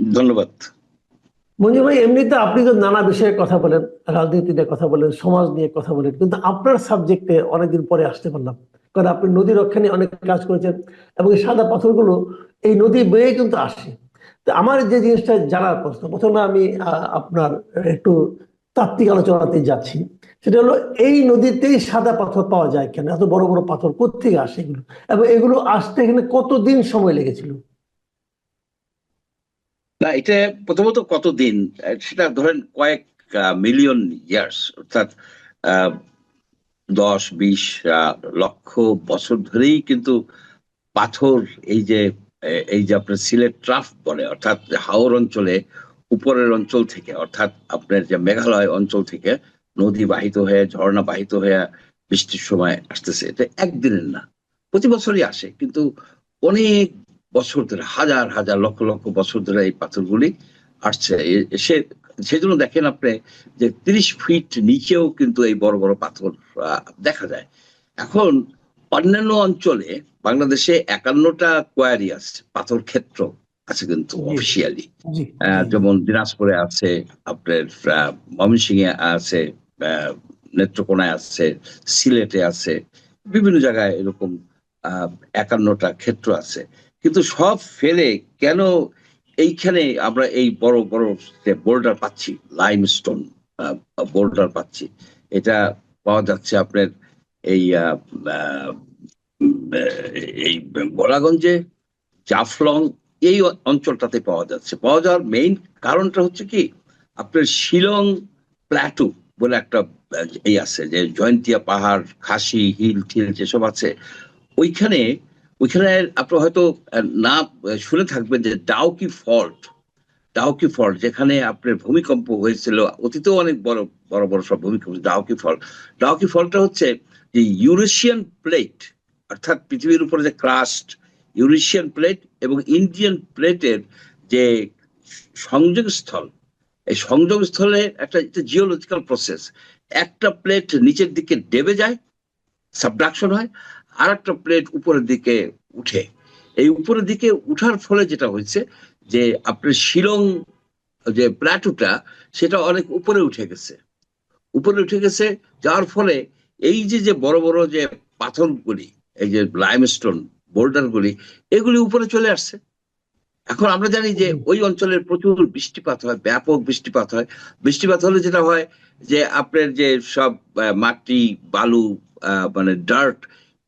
ধন্যবাদ। মঞ্জুর ভাই, এমনিতে আপনি তো নানা বিষয়ে কথা বলেন, রাজনীতি নিয়ে কথা বলেন, সমাজ নিয়ে কথা বলেন, কিন্তু আপনার সাবজেক্টে অনেকদিন পরে আসতে পারলাম। কারণ আপনি নদী রক্ষা নিয়ে অনেক কাজ করেছেন এবং এই সাদা পাথরগুলো এই নদী বেয়ে কিন্তু আসে। তো আমার যে জিনিসটা জানার প্রশ্ন, প্রথমে আমি আপনার একটু তাত্ত্বিক আলোচনাতে যাচ্ছি। সেটা হলো, এই নদীতেই সাদা পাথর পাওয়া যায় কেন? এত বড় বড় পাথর কোথেকে আসে এগুলো? এবং এগুলো আসতে এখানে কতদিন সময় লেগেছিল? না, এটা প্রথমত কতদিন? সেটা ধরেন কয়েক মিলিয়ন ইয়ার্স অর্থাৎ দশ, বিশ লক্ষ বছর ধরেই কিন্তু পাথর এই যে এই যে আপনার সিলেট ট্রাফ বলে, অর্থাৎ হাওর অঞ্চলে, উপরের অঞ্চল থেকে, অর্থাৎ আপনার যে মেঘালয় অঞ্চল থেকে নদী বাহিত হয়ে, ঝর্ণা বাহিত হয়ে বৃষ্টির সময় আসতেছে। এটা একদিনের না, প্রতি বছরই আসে, কিন্তু অনেক বছর ধরে হাজার হাজার লক্ষ লক্ষ বছর ধরে এই পাথরগুলি আসছে। এসে সেজন্য দেখেন আপনি যে তিরিশ ফিট নিচেও কিন্তু এই বড় বড় পাথর দেখা যায়। এখন অন্যান্য অঞ্চলে বাংলাদেশে একান্নটা কোয়ারি আছে পাথর ক্ষেত্র আছে কিন্তু অফিসিয়ালি যেমন দিনাজপুরে আছে আপনার ময়মনসিংহে আছে আহ, নেত্রকোনায় আছে সিলেটে আছে বিভিন্ন জায়গায় এরকম আহ, একান্নটা ক্ষেত্র আছে। কিন্তু সব ফেলে কেন এইখানে আমরা এই বড় বড় বোল্ডার পাচ্ছি লাইমস্টোন বোল্ডার পাচ্ছি। এটা পাওয়া যাচ্ছে আপনার এই এই গোলাগঞ্জে, জাফলং, এই অঞ্চলটাতে পাওয়া যাচ্ছে। পাওয়া যাওয়ার মেইন কারণটা হচ্ছে কি, আপনার শিলং প্ল্যাটু বলে একটা এই আছে, যে জয়ন্তিয়া পাহাড়, খাসি, হিল, টিল যেসব আছে, ওইখানে ওইখানে আপনি হয়তো না শুনে থাকবেন যে ডাউকি ফল্ট ডাউকি ফল্ট, যেখানে আপনার ভূমিকম্প হয়েছিল, অতীতেও অনেক বড় বড় বড় সব ভূমিকম্প ডাউকি ফল্ট। ডাউকি ফল্টটা হচ্ছে যে ইউরেশিয়ান প্লেট, অর্থাৎ পৃথিবীর উপরে যে ক্রাস্ট, ইউরেশিয়ান প্লেট এবং ইন্ডিয়ান প্লেটের যে সংযোগস্থল, এই সংযোগস্থলে একটা জিওলজিক্যাল প্রসেস একটা প্লেট নিচের দিকে ডেবে যায় সাবডাকশন হয় আর একটা প্লেট উপরের দিকে উঠে। এই উপরের দিকে উঠার ফলে যেটা হয়েছে যে আপনার শিলং যে প্ল্যাটুটা সেটা অনেক উপরে উঠে গেছে। উপরে উঠে গেছে যার ফলে এই যে যে বড় বড় যে পাথরগুলি এই যে লাইমস্টোন বোল্ডারগুলি এগুলি উপরে চলে আসছে। এখন আমরা জানি যে ওই অঞ্চলের প্রচুর বৃষ্টিপাত হয় ব্যাপক বৃষ্টিপাত হয়। বৃষ্টিপাত হলে যেটা হয় যে আপনার যে সব মাটি বালু আহ, মানে ডার্ট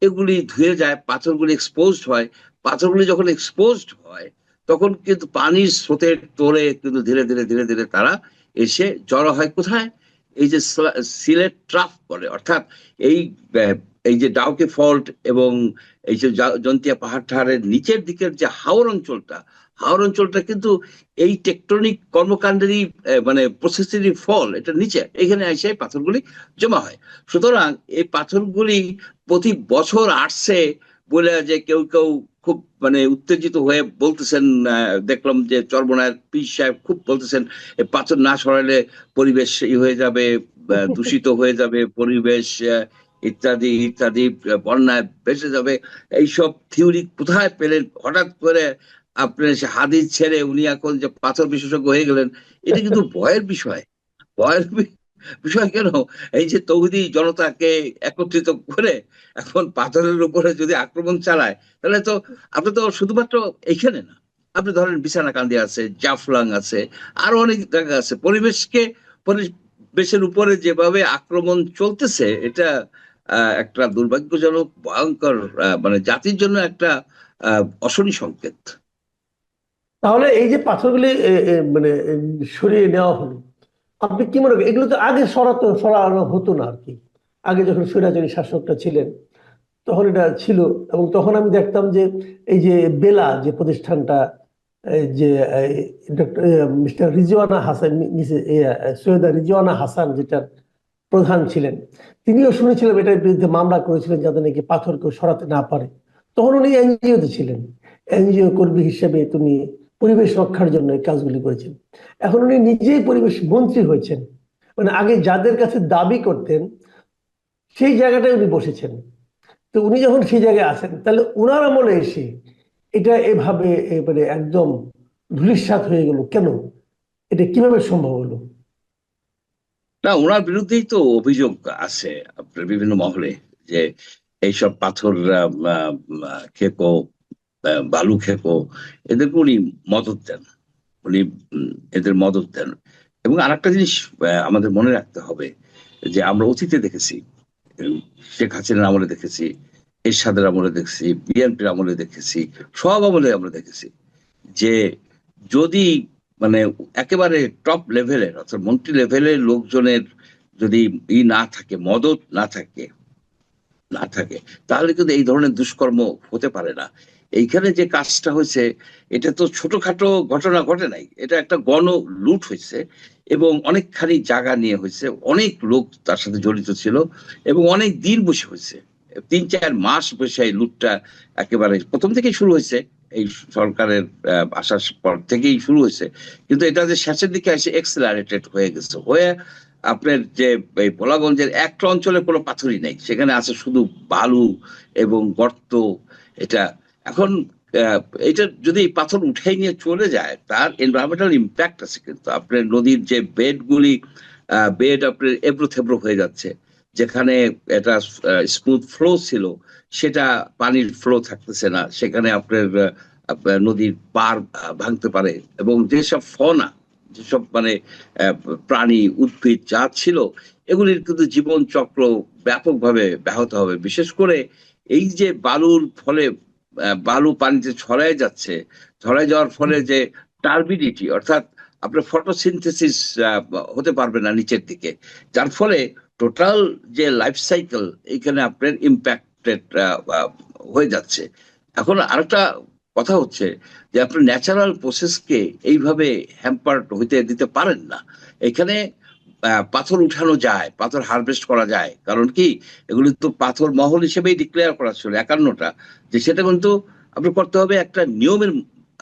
এগুলি ধুয়ে যায়, পাথরগুলি এক্সপোজড হয়। পাথরগুলি যখন এক্সপোজড হয়, তখন কিন্তু পানির স্রোতের তোলে কিন্তু ধীরে ধীরে ধীরে ধীরে তারা এসে জড়ো হয়। কোথায়? এই যে সিলা- সিলেট ট্রাফ বলে, অর্থাৎ এই এই যে ডাউকে ফল্ট এবং এই যে জন্তিয়া পাহাড় ঠাহারের নিচের দিকের যে হাওর অঞ্চলটা হাওর অঞ্চলটা কিন্তু এই টেকটনিক কর্মকাণ্ডেরই মানে প্রসেসেরই ফল। এটা নিচে, এখানে এসে পাথরগুলি জমা হয়। সুতরাং এই পাথরগুলি প্রতি বছর আসছে বলে যে কেউ কেউ খুব মানে উত্তেজিত হয়ে বলতেছেন দেখলাম যে চর্মনায়ের পীর সাহেব খুব বলতেছেন পাথর না সরালে পরিবেশ ই হয়ে যাবে দূষিত হয়ে যাবে, পরিবেশ ইত্যাদি ইত্যাদি বন্যায় বেঁচে যাবে। এইসব থিওরি কোথায় পেলেন হঠাৎ করে আপনার সে হাদিস ছেড়ে উনি এখন যে পাথর বিশেষজ্ঞ হয়ে গেলেন এটা কিন্তু ভয়ের বিষয়। ভয়ের বিষয় কেন? এই যে তৌহিদি জনতাকে একত্রিত করে এখন পাথরের উপরে যদি আক্রমণ চালায় তাহলে তো আপনি তো শুধুমাত্র এইখানে না আপনি ধরেন বিছানাকান্দি আছে জাফলাং আছে আরও অনেক জায়গা আছে। পরিবেশকে পরিবেশের উপরে যেভাবে আক্রমণ চলতেছে এটা আহ, একটা দুর্ভাগ্যজনক ভয়ঙ্কর মানে জাতির জন্য একটা আহ, অশনি সংকেত। তাহলে এই যে পাথরগুলি মানে সরিয়ে নেওয়া হলো, আপনি কি মনে করেন? এগুলো তো আগে সরাতো, সরানো হতো না আর কি। আগে যখন স্বৈরাচারী শাসকটা ছিলেন, তখন এটা ছিল এবং তখন আমি দেখতাম যে এই যে বেলা যে প্রতিষ্ঠানটা যে মিস্টার রিজওয়ানা হাসান সৈয়দা রিজওয়ানা হাসান যেটার প্রধান ছিলেন, তিনিও শুনেছিলেন এটার বিরুদ্ধে মামলা করেছিলেন যাতে নাকি পাথর কেউ সরাতে না পারে। তখন উনি এনজিওতে ছিলেন। এনজিও কর্মী হিসেবে তিনি পরিবেশ রক্ষার জন্য এই কাজগুলি করেছেন। এখন উনি নিজেই পরিবেশ মন্ত্রী হয়েছেন। মানে আগে যাদের কাছে দাবি করতেন, সেই জায়গাটায় উনি বসেছেন। তো উনি যখন সেই জায়গায় আছেন, তাহলে উনার আমলে এসে এটা এভাবে মানে একদম ধূলিসাৎ হয়ে গেল কেন? এটা কীভাবে সম্ভব হলো? না ওনার বিরুদ্ধেই তো অভিযোগ আছে আপনার বিভিন্ন মহলে যে এইসব পাথর খেকো বালু খেকো এদেরকে উনি মদত দেন উনি এদের মদত দেন। এবং আরেকটা জিনিস আহ, আমাদের মনে রাখতে হবে যে আমরা অতীতে দেখেছি শেখ হাসিনার আমলে দেখেছি এরশাদের আমলে দেখেছি বিএনপির আমলে দেখেছি সব আমলে আমরা দেখেছি যে যদি মানে একেবারে টপ লেভেলের অর্থাৎ মন্ত্রী লেভেলের লোকজনের যদি ই না থাকে মদত না থাকে না থাকে তাহলে কিন্তু এই ধরনের দুষ্কর্ম হতে পারে না। এইখানে যে কাজটা হয়েছে, এটা তো ছোটখাটো ঘটনা ঘটে নাই। এটা একটা গণ লুট হয়েছে এবং অনেকখানি জায়গা নিয়ে হয়েছে। অনেক লোক তার সাথে জড়িত ছিল এবং অনেক দিন বসে হয়েছে। তিন, চার মাস বসে এই লুটটা একেবারে প্রথম থেকেই শুরু হয়েছে। এই সরকারের আসার পর থেকেই শুরু হয়েছে। কিন্তু এটা যে শেষের দিকে এসে এক্সেলারেটেড হয়ে গেছে। হয়ে আপনার যে, এই ভোলাগঞ্জের একটা অঞ্চলে কোনো পাথরই নেই। সেখানে আছে শুধু বালু এবং গর্ত। এটা এখন এটা যদি পাথর উঠে নিয়ে চলে যায়, তার এনভায়রনমেন্টাল ইম্প্যাক্ট আছে কিন্তু। আপনার নদীর যে বেডগুলি বেড আপনার এবড়ো থেবড়ো হয়ে যাচ্ছে, যেখানে এটা স্মুথ ফ্লো ছিল, সেটা পানির ফ্লো থাকতেছে না, সেখানে আপনার নদীর পার ভাঙতে পারে। এবং যেসব ফনা, যেসব মানে প্রাণী উদ্ভিদ যা ছিল, এগুলির কিন্তু জীবন চক্র ব্যাপকভাবে ব্যাহত হবে। বিশেষ করে এই যে বালুর ফলে বালু পানিতে ছড়ায় যাচ্ছে ছড়ায় যাওয়ার ফলে যে টার্বিডিটি অর্থাৎ আপনার ফটোসিনথেসিস হতে পারবে না নিচের দিকে। যার ফলে টোটাল যে লাইফ সাইকেল এখানে আপনার ইম্প্যাক্টেড হয়ে যাচ্ছে। এখন আরেকটা কথা হচ্ছে যে আপনার ন্যাচারাল প্রসেসকে এইভাবে হ্যাম্পার হইতে দিতে পারেন না। এখানে পাথর উঠানো যায় পাথর হারভেস্ট করা যায়। কারণ কি? এগুলি তো পাথর মহল হিসেবেই ডিক্লেয়ার করা ছিল একান্নটা। যে সেটা কিন্তু আপনার করতে হবে একটা নিয়মের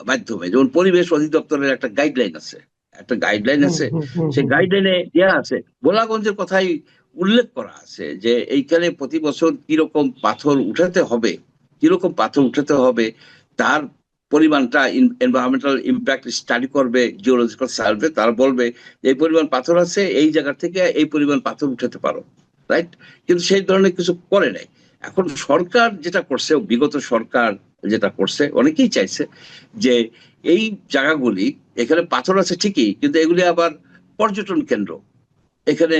মাধ্যমে। যেমন পরিবেশ অধিদপ্তরের একটা গাইডলাইন আছে। একটা গাইডলাইন আছে। সেই গাইডলাইনে দেওয়া আছে। গোলাগঞ্জের কথাই উল্লেখ করা আছে যে এইখানে প্রতি বছর কীরকম পাথর উঠাতে হবে কীরকম পাথর উঠাতে হবে তার পরিমাণটা এনভায়রনমেন্টাল ইম্প্যাক্ট স্টাডি করবে জিওলজিক্যাল সার্ভে তারা বলবে, এই পরিমাণ পাথর আছে, এই জায়গা থেকে এই পরিমাণ পাথর উঠাতে পারো। রাইট কিন্তু সেই ধরনের কিছু করে নাই। এখন সরকার যেটা করছে, বিগত সরকার যেটা করছে, অনেকেই চাইছে যে এই জায়গাগুলি, এখানে পাথর আছে ঠিকই, কিন্তু এগুলি আবার পর্যটন কেন্দ্র। এখানে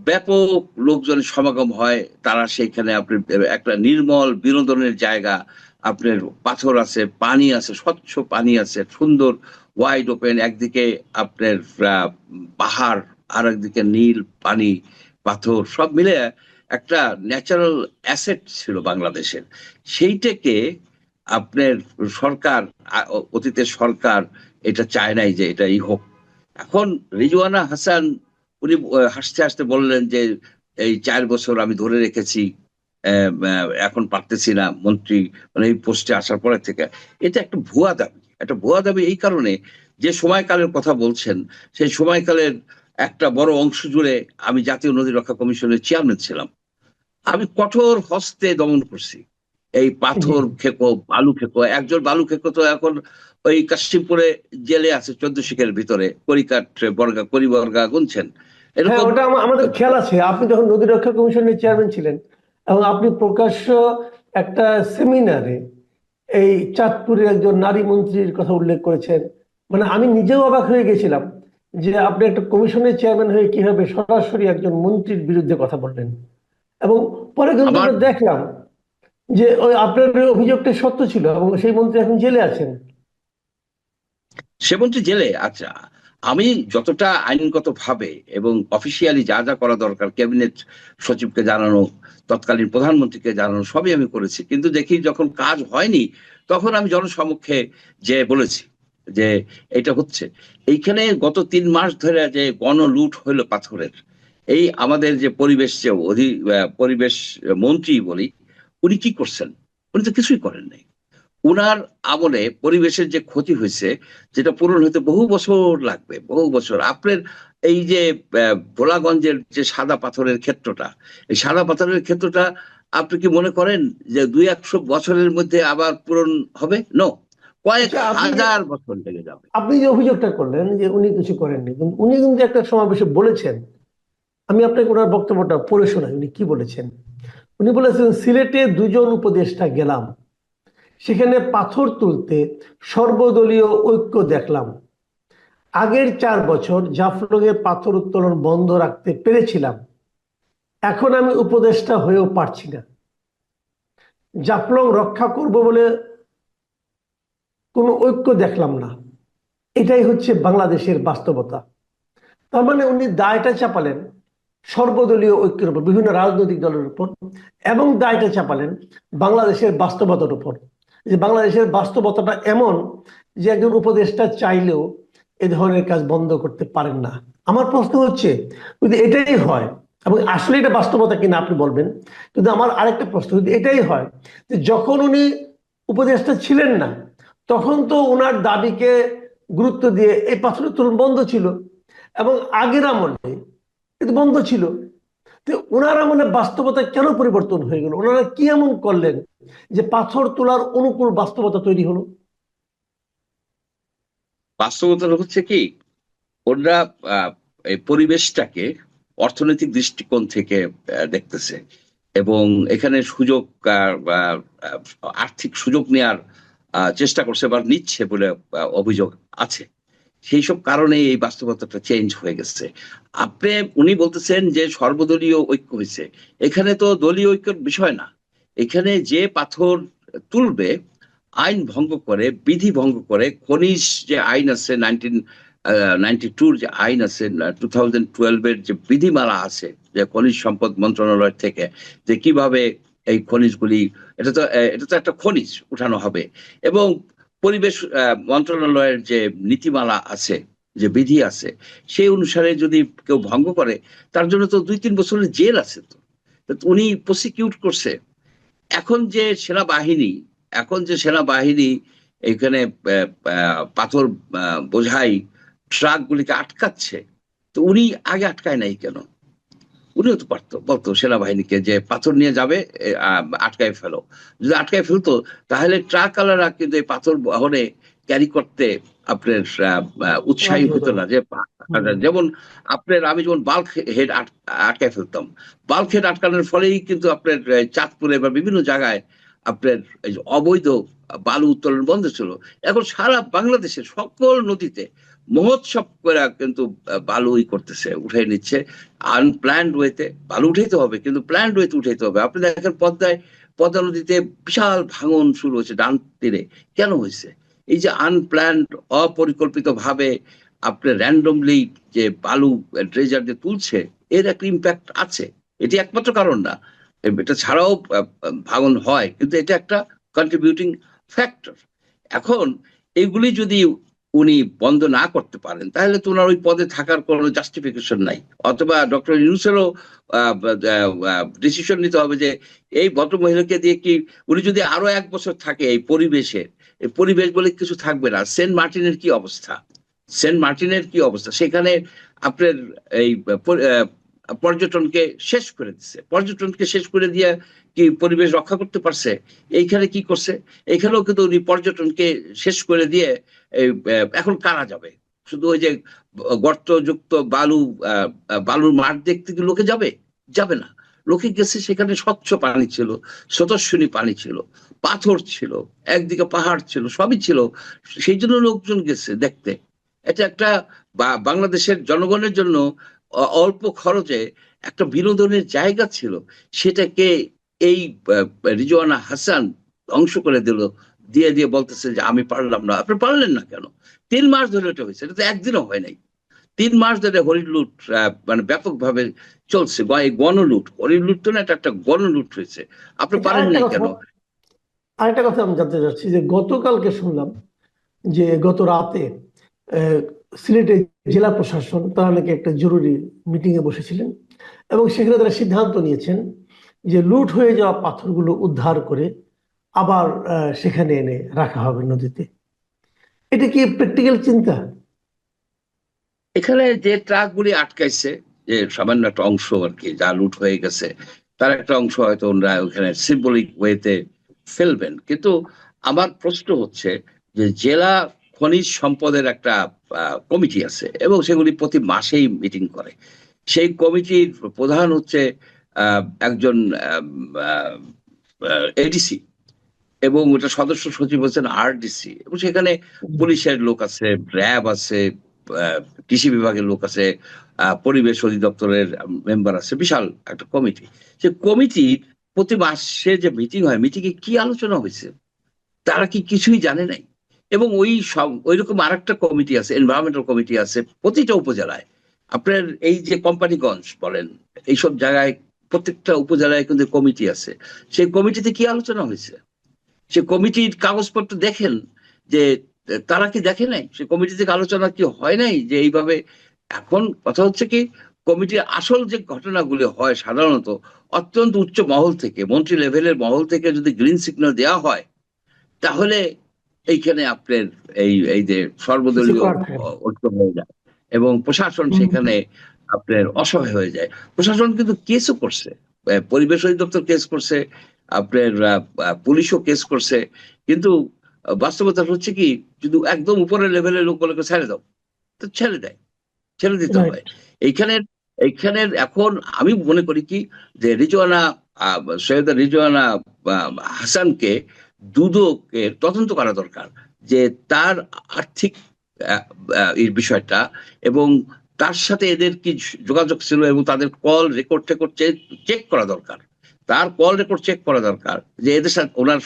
ব্যাপক লোকজনের সমাগম হয়, তারা সেইখানে আপনি, একটা নির্মল বিনোদনের জায়গা আপনার পাথর আছে, পানি আছে, স্বচ্ছ পানি আছে, সুন্দর ওয়াইড ওপেন একদিকে আপনার পাহাড় আর একদিকে নীল পানি, পাথর, সব মিলে একটা ন্যাচারাল অ্যাসেট ছিল বাংলাদেশের। সেইটাকে আপনার সরকার অতীতের সরকার, এটা চায় নাই যে এটা ই হোক। এখন রিজওয়ানা হাসান, উনি হাসতে হাসতে বললেন যে, এই চার বছর আমি ধরে রেখেছি এখন পারতেছি না, মন্ত্রী মানে এই পোস্টে আসার পরে থেকে। এটা একটা ভুয়া দাবি। একটা ভুয়া দাবি এই কারণে যে সময়কালের কথা বলছেন, সেই সময়কালের একটা বড় অংশ জুড়ে আমি জাতীয় নদী রক্ষা কমিশনের চেয়ারম্যান ছিলাম। আমি কঠোর হস্তে দমন করছি। এই পাথর খেকো, বালু খেকো একজন বালু খেকো তো এখন ওই কাশিমপুরে জেলে আছে, চোদ্দ শিখের ভিতরে, করিকাট, বর্গা, করিবর্গা গুনছেন। হ্যাঁ ওটা আমাদের খেয়াল আছে। আপনি যখন নদী রক্ষা কমিশনের চেয়ারম্যান ছিলেন এবং আপনি প্রকাশ্য একটা সেমিনারে এই চাঁদপুরের একজন নারী মন্ত্রীর কথা উল্লেখ করেছেন। মানে আমি নিজেও অবাক হয়ে গেছিলাম যে আপনি একটা কমিশনের চেয়ারম্যান হয়ে কীভাবে সরাসরি একজন মন্ত্রীর বিরুদ্ধে কথা বললেন। এবং পরে কিন্তু দেখলাম যে ওই আপনার অভিযোগটা সত্য ছিল এবং সেই মন্ত্রী এখন জেলে আছেন। সে মন্ত্রী জেলে? আচ্ছা। আমি যতটা আইনগত ভাবে এবং অফিসিয়ালি যা যা করা দরকার ক্যাবিনেট সচিবকে জানানো, তৎকালীন প্রধানমন্ত্রীকে জানানো, সবই আমি করেছি। কিন্তু দেখি যখন কাজ হয়নি, তখন আমি জনসমক্ষে যে বলেছি যে এটা হচ্ছে। এইখানে গত তিন মাস ধরে যে গণলুট হইল পাথরের, এই আমাদের যে পরিবেশ যে অধি পরিবেশ মন্ত্রী বলি, উনি কি করছেন? উনি তো কিছুই করেন নাই। উনার আমলে পরিবেশের যে ক্ষতি হয়েছে যেটা পূরণ হতে বহু বছর লাগবে বহু বছর। আপনার এই যে ভোলাগঞ্জের যে সাদা পাথরের ক্ষেত্রটা এই সাদা পাথরের ক্ষেত্রটা আপনি কি মনে করেন যে দুই একশো বছরের মধ্যে আবার পূরণ হবে? নো কয়েক আচ্ছা, হাজার বছর লেগে যাবে। আপনি যে অভিযোগটা করলেন যে উনি কিছু করেননি কিন্তু উনি কিন্তু একটা সমাবেশে বলেছেন। আমি আপনাকে ওনার বক্তব্যটা পড়ে শোনাই উনি কি বলেছেন? উনি বলেছেন সিলেটে দুজন উপদেষ্টা গেলাম সেখানে পাথর তুলতে সর্বদলীয় ঐক্য দেখলাম। আগের চার বছর জাফলংয়ে পাথর উত্তোলন বন্ধ রাখতে পেরেছিলাম। এখন আমি উপদেষ্টা হয়েও পারছি না। জাফলং রক্ষা করব বলে কোনো ঐক্য দেখলাম না। এটাই হচ্ছে বাংলাদেশের বাস্তবতা। তার মানে উনি দায়টা চাপালেন সর্বদলীয় ঐক্যের উপর, বিভিন্ন রাজনৈতিক দলের উপর, এবং দায়টা চাপালেন বাংলাদেশের বাস্তবতার উপর। যে বাংলাদেশের বাস্তবতাটা এমন যে একজন উপদেষ্টা চাইলেও এ ধরনের কাজ বন্ধ করতে পারেন না। আমার প্রশ্ন হচ্ছে, যদি এটাই হয়, এবং আসলে এটা বাস্তবতা কিনা আপনি বলবেন, কিন্তু আমার আরেকটা প্রশ্ন, যদি এটাই হয় যে যখন উনি উপদেষ্টা ছিলেন না, তখন তো ওনার দাবিকে গুরুত্ব দিয়ে এই পাথরের তুলন বন্ধ ছিল, এবং আগের আমলে কিন্তু বন্ধ ছিল। ওনার আমলে বাস্তবতা কেন পরিবর্তন হয়ে গেল? ওনারা কি এমন করলেন যে পাথর তোলার অনুকূল বাস্তবতা তৈরি হলো? বাস্তবতা হচ্ছে কি? এই পরিবেশটাকে অর্থনৈতিক দৃষ্টিকোণ থেকে দেখতেছে এবং এখানে সুযোগ আর্থিক সুযোগ নেওয়ার চেষ্টা করছে বা নিচ্ছে বলে অভিযোগ আছে। সেই সব কারণে এই বাস্তবতাটা চেঞ্জ হয়ে গেছে। আপনি, উনি বলতেছেন যে সর্বদলীয় ঐক্য হয়েছে। এখানে তো দলীয় ঐক্যের বিষয় না। এখানে যে পাথর তুলবে, আইন ভঙ্গ করে, বিধি ভঙ্গ করে, খনিজ যে আইন আছে নাইনটিন নাইনটি টুর যে আইন আছে টু থাউজেন্ড টুয়েলভের যে বিধিমালা আছে, যে খনিজ সম্পদ মন্ত্রণালয় থেকে, যে কীভাবে এই খনিজগুলি, এটা তো এটা তো একটা খনিজ উঠানো হবে। এবং পরিবেশ মন্ত্রণালয়ের যে নীতিমালা আছে, যে বিধি আছে, সেই অনুসারে যদি কেউ ভঙ্গ করে, তার জন্য তো দুই তিন বছরের জেল আছে তো। উনি প্রসিকিউট করছে। এখন যে সেনাবাহিনী, এখন যে সেনাবাহিনী এখানে পাথর বোঝাই, ট্রাকগুলিকে আটকাচ্ছে, তো উনি আগে আটকায় নাই কেন? উনিও তো পারতো। বলতো সেনাবাহিনীকে যে পাথর নিয়ে যাবে আটকায় ফেলো। যদি আটকায় ফেলতো তাহলে ট্রাক আলারা কিন্তু এই পাথর বহনে ক্যারি করতে আপনার উৎসাহী হতো না। যে যেমন আপনার আমি যেমন বাল্ক হেড আটকায় ফেলতাম। বাল্ক হেড আটকানোর ফলেই কিন্তু আপনার চাঁদপুরে বা বিভিন্ন জায়গায় আপনার অবৈধ বালু উত্তোলন বন্ধ ছিল। এখন সারা বাংলাদেশের সকল নদীতে মহোৎসব করে কিন্তু বালু ই করতেছে, উঠাই নিচ্ছে। আনপ্ল্যান্ড ওয়েতে বালু উঠাইতে হবে, কিন্তু প্ল্যান্ড ওয়েতে উঠাইতে হবে। আপনি দেখেন পদ্মায়, পদ্মা নদীতে বিশাল ভাঙন শুরু হয়েছে ডান তীরে। কেন হয়েছে? এই যে আনপ্ল্যান্ড অপরিকল্পিত ভাবে আপনি র্যান্ডমলি যে বালু ড্রেজার যে তুলছে, এর একটা ইম্প্যাক্ট আছে। এটি একমাত্র কারণ না। এটা ছাড়াও ভাঙন হয়, কিন্তু এটা একটা কন্ট্রিবিউটিং ফ্যাক্টর এখন, এগুলি যদি উনি বন্ধ না করতে পারেন, তাহলে তো ওনার ওই পদে থাকার কোনো জাস্টিফিকেশন নাই। অথবা ডক্টর ইউনুসেরও ডিসিশন নিতে হবে যে এই ভদ্রমহিলাকে দিয়ে কি উনি যদি আরও এক বছর থাকে এই পরিবেশে পরিবেশ বলে কিছু থাকবে না। সেন্ট মার্টিনের কি অবস্থা? সেন্ট মার্টিনের কি অবস্থা? সেখানে আপনার এই পর্যটনকে শেষ করে দিচ্ছে পর্যটনকে শেষ করে দিয়ে কি পরিবেশ রক্ষা করতে পারছে? এইখানে কি করছে? এখানেও কিন্তু উনি পর্যটনকে শেষ করে দিয়ে এখন কারা যাবে? শুধু ওই যে গর্তযুক্ত বালু বালুর মাঠ দেখতে কি লোকে যাবে? যাবে না। লোকে গেছে সেখানে স্বচ্ছ পানি ছিল স্বতস্বিনী পানি ছিল, পাথর ছিল, একদিকে পাহাড় ছিল, সবই ছিল। সেই জন্য লোকজন গেছে দেখতে। এটা একটা বাংলাদেশের জনগণের জন্য অল্প খরচে একটা বিনোদনের জায়গা ছিল। সেটাকে এই রিজওয়ানা হাসান ধ্বংস করে দিল দিয়ে দিয়ে বলতেছে যে আমি পারলাম না। আপনি পারলেন না কেন? তিন মাস ধরে এটা হয়েছে এটা তো একদিনও হয় নাই। তিন মাস ধরে হরিণ লুট মানে ব্যাপকভাবে চলছে গ- এই গণলুট হরিণ লুট তো না এটা একটা গণলুট হয়েছে। আপনি পারেন আরেকটা কেন কথা- আরেকটা কথা আমি জানতে চাচ্ছি যে গতকালকে শুনলাম যে গত রাতে আহ, সিলেটের জেলা প্রশাসন তারা নাকি একটা জরুরি মিটিংয়ে বসেছিলেন এবং সেখানে তারা সিদ্ধান্ত নিয়েছেন যে লুট হয়ে যাওয়া পাথরগুলো উদ্ধার করে আবার সেখানে এনে রাখা হবে নদীতে। এটা কি প্র্যাকটিক্যাল চিন্তা? এখানে যে ট্রাকগুলি আটকাইছে, যে সামান্য একটা অংশ আর কি, যা লুট হয়ে গেছে, তার একটা অংশ হয়তো ওনারা ওখানে সিম্বলিক ওয়েতে ফেলবেন। কিন্তু আমার প্রশ্ন হচ্ছে যে জেলা খনিজ সম্পদের একটা কমিটি আছে এবং সেগুলি প্রতি মাসেই মিটিং করে। সেই কমিটির প্রধান হচ্ছে একজন এডিসি এবং ওটা সদস্য সচিব হচ্ছেন আরডিসি এবং সেখানে পুলিশের লোক আছে, র্যাব আছে কৃষি বিভাগের লোক আছে পরিবেশ অধিদপ্তরের মেম্বার আছে, বিশাল একটা কমিটি। সে কমিটি প্রতি মাসে যে মিটিং হয়, মিটিংয়ে কি আলোচনা হয়েছে, তারা কি কিছুই জানে নাই? এবং ওই সব ওই রকম আরেকটা কমিটি আছে এনভায়রনমেন্টাল কমিটি আছে, প্রতিটা উপজেলায়। আপনার এই যে কোম্পানিগঞ্জ বলেন, এইসব জায়গায় প্রত্যেকটা উপজেলায় কিন্তু কমিটি আছে। সেই কমিটিতে কি আলোচনা হয়েছে? সে কমিটির কাগজপত্র দেখেন যে তারা কি দেখে নাই? সে কমিটি থেকে আলোচনা কি হয় নাই যে এইভাবে? এখন কথা হচ্ছে কি কমিটির আসল যে ঘটনাগুলি হয় সাধারণত অত্যন্ত উচ্চ মহল থেকে মন্ত্রী লেভেলের মহল থেকে যদি গ্রিন সিগন্যাল দেওয়া হয় তাহলে এইখানে আপনার এই এই যে সর্বদলীয়। ঐক্য হয়ে যায়। এবং প্রশাসন সেখানে আপনার অসহায় হয়ে যায়। প্রশাসন কিন্তু কেসও করছে। পরিবেশ অধিদপ্তর কেস করছে আপনার পুলিশও কেস করছে। কিন্তু বাস্তবতা হচ্ছে কি যদি একদম উপরের লেভেলের লোকগুলোকে ছেড়ে দাও তো ছেড়ে দেয়। ছেড়ে দিতে হয়। এইখানের এইখানের এখন আমি মনে করি কি যে রিজওয়ানা সৈয়দা রিজওয়ানা হাসানকে দুদকে তদন্ত করা দরকার যে তার আর্থিক বিষয়টা এবং তার সাথে এদের কি যোগাযোগ ছিল এবং তাদের কল রেকর্ড টেকর্ড চেক করা দরকার। তার কল রেকর্ড চেক করা দরকার যে এদের সাথে ওনার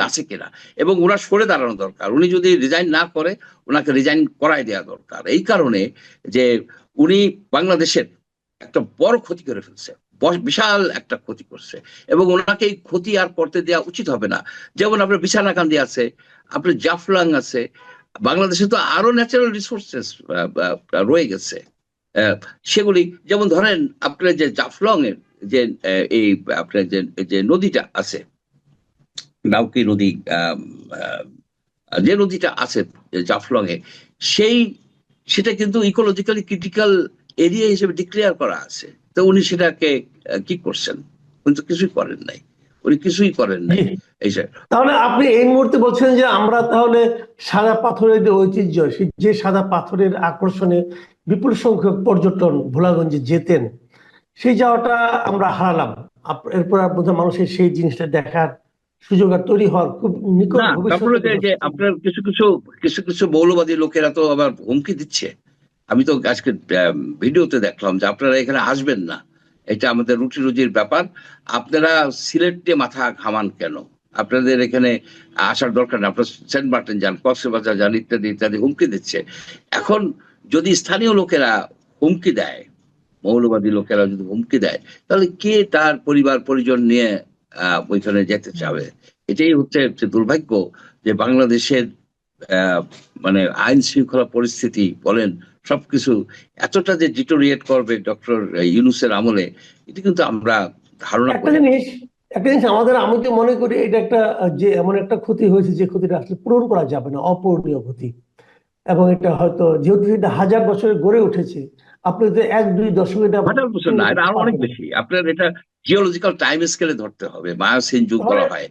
আছে কিনা। এবং ওনার সরে দাঁড়ানো দরকার। উনি যদি রিজাইন না করে, ওনাকে রিজাইন করাই দেওয়া দরকার। এই কারণে যে উনি বাংলাদেশের একটা বড় ক্ষতি করে ফেলছে। বিশাল একটা ক্ষতি করছে। এবং ওনাকে এই ক্ষতি আর করতে দেওয়া উচিত হবে না। যেমন আপনার বিছানাকান্দি আছে, আপনার জাফলাং আছে বাংলাদেশে তো আরও ন্যাচারাল রিসোর্সেস রয়ে গেছে। সেগুলি যেমন ধরেন আপনার যে জাফলং এর যে এই আপনার যে যে নদীটা আছে, নাউকি নদী যে নদীটা আছে জাফলং এ সেই, সেটা কিন্তু ইকোলজিক্যালি ক্রিটিক্যাল এরিয়া হিসেবে ডিক্লেয়ার করা আছে। তো উনি সেটাকে কি করছেন? উনি তো কিছুই করেন নাই। উনি কিছুই করেন নাই। এই তাহলে আপনি এই মুহূর্তে বলছেন যে আমরা তাহলে সাদা পাথরের যে ঐতিহ্য যে সাদা পাথরের আকর্ষণে বিপুল সংখ্যক পর্যটন ভোলাগঞ্জে যেতেন সেই যাওয়াটা আমরা হারালাম। এরপর বোধহয় মানুষের সেই জিনিসটা দেখার সুযোগ আর তৈরি হওয়ার খুব নিকট যে আপনার কিছু কিছু কিছু কিছু মৌলবাদী লোকেরা তো আবার হুমকি দিচ্ছে। আমি তো আজকে ভিডিওতে দেখলাম যে আপনারা এখানে আসবেন না। এটা আমাদের রুটি রুজির ব্যাপার। আপনারা সিলেট মাথা ঘামান কেন? আপনাদের এখানে আসার দরকার নেই। আপনারা সেন্ট মার্টিন যান, কক্সবাজার যান, ইত্যাদি ইত্যাদি হুমকি দিচ্ছে। এখন যদি স্থানীয় লোকেরা হুমকি দেয়, মৌলবাদী লোকেরা যদি হুমকি দেয়, তাহলে কে তার পরিবার, পরিজন নিয়ে ওইখানে যেতে চাবে? এটাই হচ্ছে দুর্ভাগ্য যে বাংলাদেশের মানে আইন শৃঙ্খলা পরিস্থিতি বলেন সবকিছু এতটা যে ডিটোরিয়েট করবে ডক্টর ইউনুসের আমলে এটা কিন্তু আমরা ধারণা একটা জিনিস একটা জিনিস আমাদের আমি তো মনে করি এটা একটা যে এমন একটা ক্ষতি হয়েছে যে ক্ষতিটা আসলে পূরণ করা যাবে না অপূরণীয় ক্ষতি। এবং এটা হয়তো যেহেতু এটা হাজার বছরে গড়ে উঠেছে আপনি তো এক দুই দশক এটা হাজার বছর না এটা আরও অনেক বেশি। আপনার এটা জিওলজিক্যাল টাইম স্কেলে ধরতে হবে মায়াসিন যুগ বলা হয়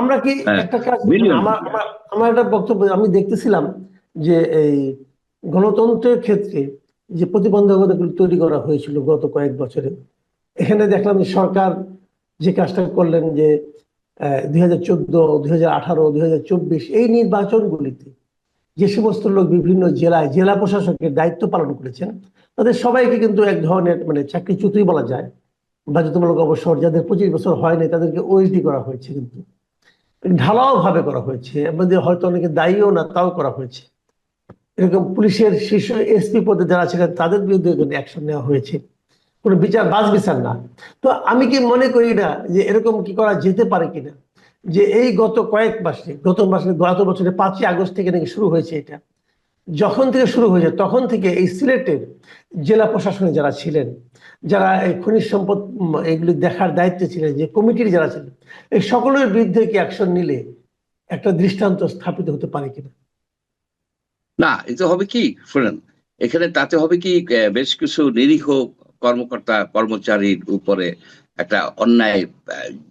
আমরা কি হ্যাঁ, একটা কাজ আমার আমার একটা বক্তব্য আমি দেখতেছিলাম যে এই গণতন্ত্রের ক্ষেত্রে যে প্রতিবন্ধকতাগুলো তৈরি করা হয়েছিল গত কয়েক বছরে, এখানে দেখলাম সরকার যে কাজটা করলেন যে দুই হাজার চোদ্দ, দুই হাজার আঠারো, দুই হাজার চব্বিশ, এই নির্বাচনগুলিতে যে সমস্ত লোক বিভিন্ন জেলায় জেলা প্রশাসকের দায়িত্ব পালন করেছেন, তাদের সবাইকে কিন্তু এক ধরনের মানে চাকরিচ্যুতই বলা যায়। বাধ্যতামূলক অবসর যাদের পঁচিশ বছর হয়নি তাদেরকে ওএসডি করা হয়েছে কিন্তু। ঢালাও ভাবে করা হয়েছে, আমাদের হয়তো অনেকে দায়ীও না, তাও করা হয়েছে। এরকম পুলিশের শীর্ষ এসপি পদে যারা ছিলেন, তাদের বিরুদ্ধে অ্যাকশন নেওয়া হয়েছে। কোনো বিচার বাস বিচার না। তো আমি কি মনে করি না যে এরকম কি করা যেতে পারে কিনা? যে এই গত কয়েক মাসে, গত মাসে গত বছরে পাঁচই আগস্ট থেকে নাকি শুরু হয়েছে এটা। যখন থেকে শুরু হয়েছে, তখন থেকে এই সিলেটের জেলা প্রশাসনে যারা ছিলেন, যারা এই খনিজ সম্পদ এগুলি দেখার দায়িত্বে ছিলেন, যে কমিটির যারা ছিলেন, এই সকলের বিরুদ্ধে কি অ্যাকশন নিলে একটা দৃষ্টান্ত স্থাপিত হতে পারে কিনা? না এতে হবে কি, শুনেন, এখানে তাতে হবে কি বেশ কিছু নিরীহ কর্মকর্তা, কর্মচারীর উপরে একটা অন্যায়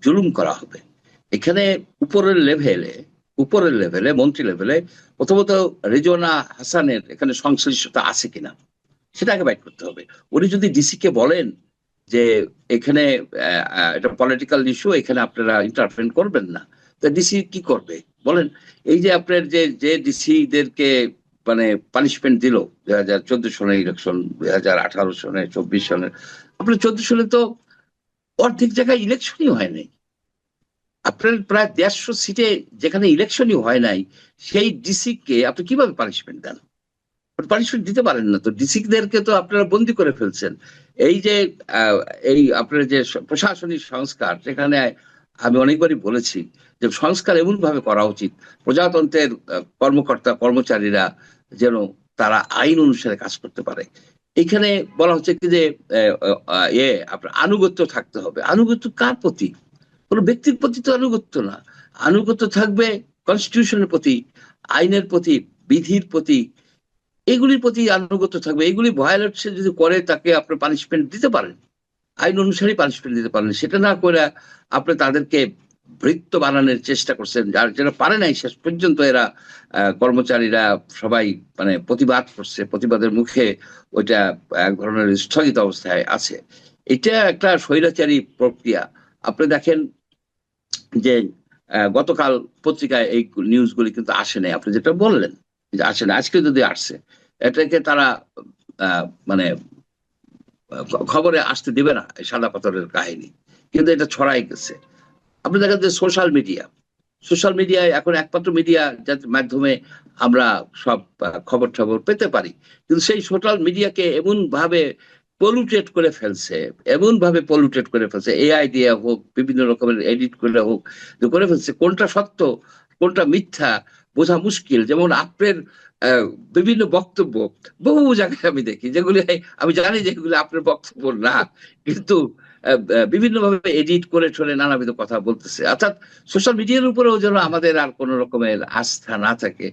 জুলুম করা হবে। এখানে উপরের লেভেলে উপরের লেভেলে মন্ত্রী লেভেলে প্রথমত রেজওয়ানা হাসানের এখানে সংশ্লিষ্টতা আছে কিনা সেটাকে বাইট করতে হবে। উনি যদি ডিসি কে বলেন যে এখানে এটা পলিটিক্যাল ইস্যু এখানে আপনারা ইন্টারফেন করবেন না, তা ডিসি কি করবে? বলেন, এই যে আপনার যে যে ডিসিদেরকে মানে পানিশমেন্ট দিল দুই হাজার চোদ্দ সনের ইলেকশন দুই হাজার আঠারো সনে, চব্বিশ সনের আপনার চোদ্দ সনে তো অর্ধেক জায়গায় ইলেকশনই হয় নাই। আপনার প্রায় দেড়শো সিটে যেখানে ইলেকশনই হয় নাই, সেই ডিসি কে আপনি কীভাবে পানিশমেন্ট দেন? পানিশমেন্ট দিতে পারেন না তো। ডিসিদেরকে তো আপনারা বন্দি করে ফেলছেন। এই যে এই আপনার যে প্রশাসনিক সংস্কার সেখানে আমি অনেকবারই বলেছি যে সংস্কার এমন ভাবে করা উচিত। প্রজাতন্ত্রের কর্মকর্তা, কর্মচারীরা যেন তারা আইন অনুসারে কাজ করতে পারে। এখানে বলা হচ্ছে কি যে, এ আপনার আনুগত্য থাকতে হবে। আনুগত্য কার প্রতি? কোনো ব্যক্তির প্রতি তো আনুগত্য না। আনুগত্য থাকবে কনস্টিটিউশনের প্রতি, আইনের প্রতি, বিধির প্রতি। এগুলির প্রতি আনুগত্য থাকবে। এগুলি ভায়োলেট সে যদি করে, তাকে আপনার পানিশমেন্ট দিতে পারেন। আইন অনুসারে পানিশমেন্ট দিতে পারেন। সেটা না করে আপনি তাদেরকে বৃত্ত বানানোর চেষ্টা করছেন, যার যেটা পারে নাই, শেষ পর্যন্ত এরা কর্মচারীরা সবাই মানে প্রতিবাদ করছে, প্রতিবাদের মুখে ওইটা এক ধরনের স্থগিত অবস্থায় আছে। এটা একটা স্বৈরাচারী প্রক্রিয়া। আপনি দেখেন যে গতকাল পত্রিকায় এই নিউজগুলি কিন্তু আসে নাই। আপনি যেটা বললেন যে আসে না আজকে যদি আসছে, এটাকে তারা মানে খবরে আসতে দিবে না সাদা পাথরের কাহিনী। কিন্তু এটা ছড়াই গেছে। আপনি দেখেন যে সোশ্যাল মিডিয়া সোশ্যাল মিডিয়ায় এখন একমাত্র মিডিয়া যার মাধ্যমে আমরা সব খবর টবর পেতে পারি। কিন্তু সেই সোশ্যাল মিডিয়াকে এমন ভাবে পলুটেড করে ফেলছে এমন ভাবে পলুটেড করে ফেলছে এআই দিয়ে হোক, বিভিন্ন রকমের এডিট করে হোক করে ফেলছে, কোনটা সত্য, কোনটা মিথ্যা, বোঝা মুশকিল। যেমন আপনার বিভিন্ন বক্তব্য, বহু জায়গায় আমি দেখি, যেগুলি আমি জানি যেগুলি আপনার বক্তব্য না, কিন্তু বিভিন্ন ভাবে এডিট করে চলে নানাবিধ কথা বলতেছে। অর্থাৎ সোশ্যাল মিডিয়ার উপরেও যেন আমাদের আর কোনো রকমের আস্থা না থাকে।